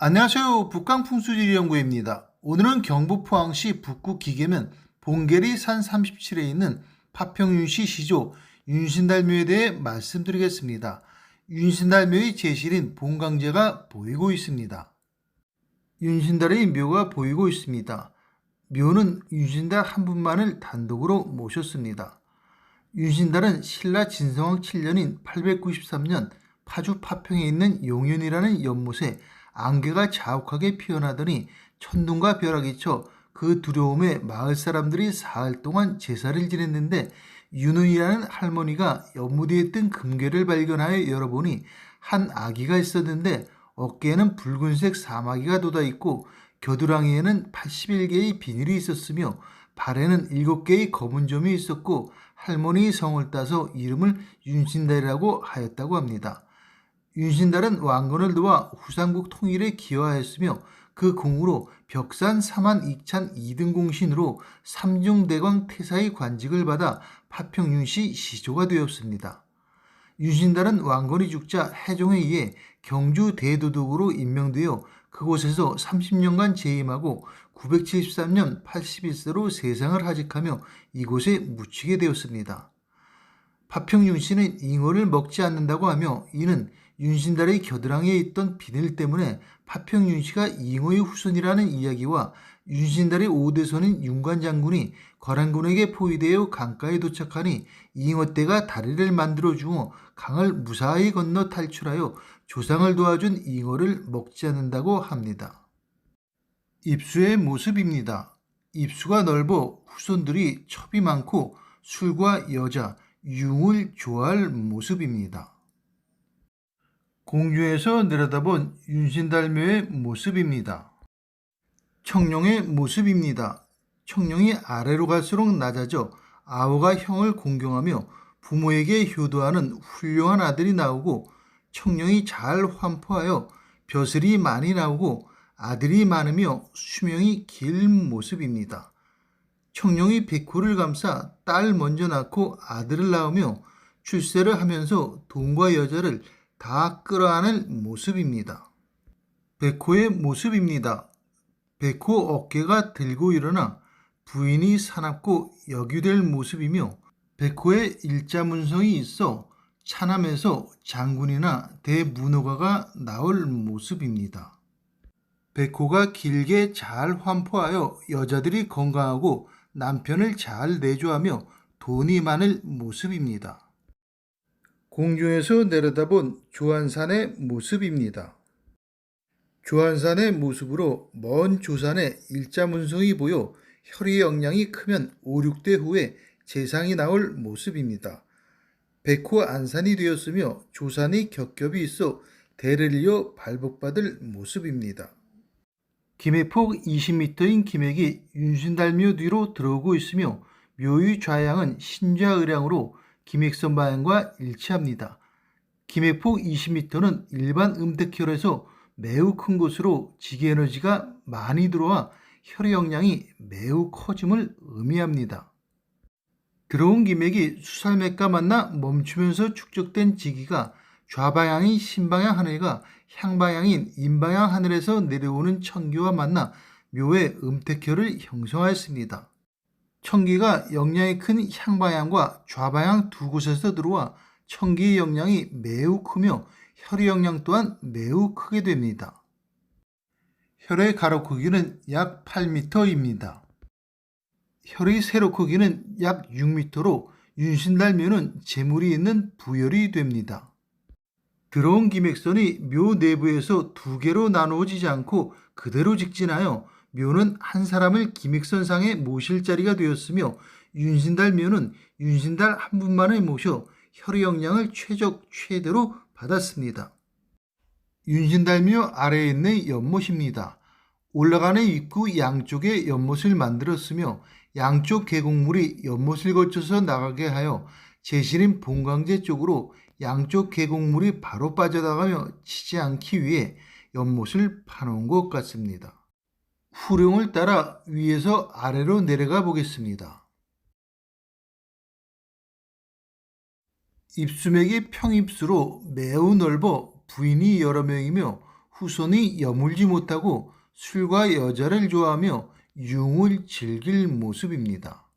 안녕하세요. 북강풍수지리연구입니다. 오늘은 경북 포항시 북구 기계면 봉계리 산 37에 있는 파평윤씨 시조 윤신달묘에 대해 말씀드리겠습니다. 윤신달묘의 제실인 봉강제가 보이고 있습니다. 윤신달의 묘가 보이고 있습니다. 묘는 윤신달 한 분만을 단독으로 모셨습니다. 윤신달은 신라 진성왕 7년인 893년 파주 파평에 있는 용현이라는 연못에 안개가 자욱하게 피어나더니 천둥과 벼락이 쳐 그 두려움에 마을 사람들이 사흘 동안 제사를 지냈는데 윤은이라는 할머니가 연무디에 뜬 금괴를 발견하여 열어보니 한 아기가 있었는데 어깨에는 붉은색 사마귀가 돋아 있고 겨드랑이에는 81개의 비닐이 있었으며 발에는 7개의 검은 점이 있었고 할머니 성을 따서 이름을 윤신달이라고 하였다고 합니다. 윤신달은 왕건을 도와 후삼국 통일에 기여하였으며 그 공으로 벽산 사만 익찬 2등 공신으로 삼중대광 태사의 관직을 받아 파평윤씨 시조가 되었습니다. 윤신달은 왕건이 죽자 해종에 의해 경주 대도독으로 임명되어 그곳에서 30년간 재임하고 973년 81세로 세상을 하직하며 이곳에 묻히게 되었습니다. 파평윤 씨는 잉어를 먹지 않는다고 하며 이는 윤신달의 겨드랑이에 있던 비늘 때문에 파평윤 씨가 잉어의 후손이라는 이야기와 윤신달의 오대손인 윤관 장군이 거란군에게 포위되어 강가에 도착하니 잉어떼가 다리를 만들어 주어 강을 무사히 건너 탈출하여 조상을 도와준 잉어를 먹지 않는다고 합니다. 입수의 모습입니다. 입수가 넓어 후손들이 첩이 많고 술과 여자, 융을 좋아할 모습입니다. 공주에서 내려다본 윤신달묘의 모습입니다. 청룡의 모습입니다. 청룡이 아래로 갈수록 낮아져 아오가 형을 공경하며 부모에게 효도하는 훌륭한 아들이 나오고 청룡이 잘 환포하여 벼슬이 많이 나오고 아들이 많으며 수명이 긴 모습입니다. 청룡이 백호를 감싸 딸 먼저 낳고 아들을 낳으며 출세를 하면서 돈과 여자를 다 끌어안을 모습입니다. 백호의 모습입니다. 백호 어깨가 들고 일어나 부인이 사납고 여규될 모습이며 백호의 일자문성이 있어 차남에서 장군이나 대문호가가 나올 모습입니다. 백호가 길게 잘 환포하여 여자들이 건강하고 남편을 잘 내조하며 돈이 많을 모습입니다. 공중에서 내려다본 조한산의 모습입니다. 조한산의 모습으로 먼 조산의 일자문성이 보여 혈의 영향이 크면 5, 6대 후에 재상이 나올 모습입니다. 백호 안산이 되었으며 조산이 겹겹이 있어 대를 이어 발복받을 모습입니다. 김해 폭 20m인 김액이 윤신달묘 뒤로 들어오고 있으며 묘의 좌양은 신좌의량으로 김액선 방향과 일치합니다. 김해폭 20m는 일반 음택혈에서 매우 큰 곳으로 지게 에너지가 많이 들어와 혈의 영향이 매우 커짐을 의미합니다. 들어온 김액이 수살맥과 만나 멈추면서 축적된 지기가 좌방향인 신방향 하늘과 향방향인 인방향 하늘에서 내려오는 청기와 만나 묘의 음택혈을 형성하였습니다. 청기가 영향이 큰 향방향과 좌방향 두 곳에서 들어와 청기의 영향이 매우 크며 혈의 영향 또한 매우 크게 됩니다. 혈의 가로 크기는 약 8m입니다. 혈의 세로 크기는 약 6m로 윤신달묘는 재물이 있는 부혈이 됩니다. 들어온 기맥선이 묘 내부에서 두 개로 나누어지지 않고 그대로 직진하여 묘는 한 사람을 기맥선상에 모실 자리가 되었으며 윤신달 묘는 윤신달 한 분만을 모셔 혈의 영향을 최적 최대로 받았습니다. 윤신달묘 아래에 있는 연못입니다. 올라가는 입구 양쪽에 연못을 만들었으며 양쪽 계곡물이 연못을 거쳐서 나가게 하여 제실인 본광제 쪽으로 양쪽 계곡물이 바로 빠져나가며 치지 않기 위해 연못을 파놓은 것 같습니다. 후룡을 따라 위에서 아래로 내려가 보겠습니다. 입수맥이 평입수로 매우 넓어 부인이 여러 명이며 후손이 여물지 못하고 술과 여자를 좋아하며 융을 즐길 모습입니다.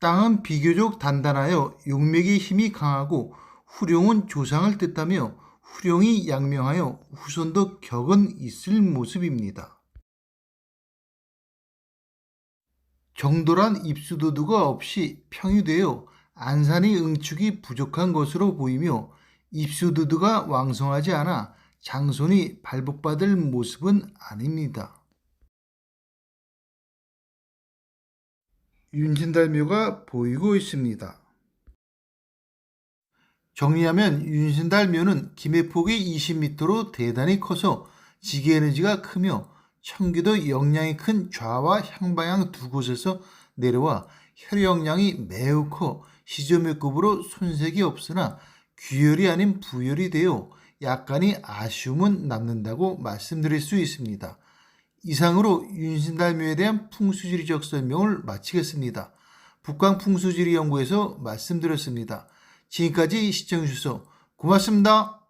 땅은 비교적 단단하여 용맥의 힘이 강하고 후룡은 조상을 뜻하며 후룡이 양명하여 후손도 격은 있을 모습입니다. 정돌한 입수도두가 없이 평유되어 안산의 응축이 부족한 것으로 보이며 입수도두가 왕성하지 않아 장손이 발복받을 모습은 아닙니다. 윤신달묘가 보이고 있습니다. 정리하면 윤신달 묘는 김해 폭이 20m로 대단히 커서 지게에너지가 크며 청기도 영향이 큰 좌와 향방향 두 곳에서 내려와 혈액량이 매우 커 시조맥급으로 손색이 없으나 귀열이 아닌 부열이 되어 약간의 아쉬움은 남는다고 말씀드릴 수 있습니다. 이상으로 윤신달묘에 대한 풍수지리적 설명을 마치겠습니다. 북광풍수지리 연구에서 말씀드렸습니다. 지금까지 시청해주셔서 고맙습니다.